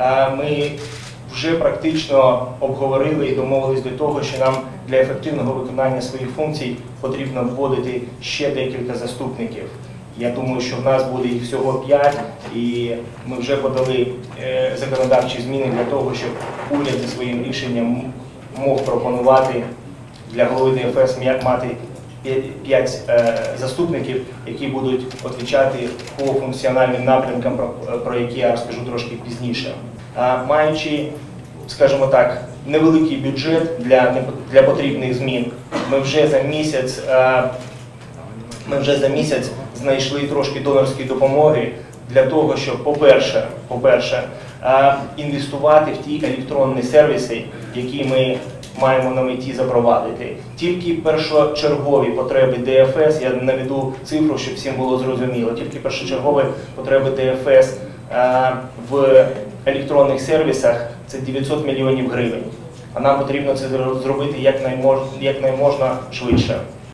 Е, Ми вже практично обговорили і домовились до того, що нам для ефективного виконання своїх функцій потрібно вводити ще декілька заступників. Я думаю, що в нас буде їх всього 5, і ми вже подали е, законодавчі зміни для того, щоб уряд за своїм рішенням мог пропонувати для голови ДФС мати 5 заступників, які будуть відповідати по функціональним напрямкам, про, про які я розкажу трошки пізніше. Маючи, скажімо так, невеликий бюджет для, для потрібних змін, ми вже за місяць е, ми вже за місяць знайшли трошки донорської допомоги для того, щоб, по-перше, по-перше, е, інвестувати в ті електронні сервіси, які ми маємо на меті запровадити. Тільки першочергові потреби ДФС, я наведу цифру, щоб всім було зрозуміло, тільки першочергові потреби ДФС е, в електронних сервісах це 900 мільйонів гривень. А нам потрібно це зро- зробити якнаймож- якнайможна швидше.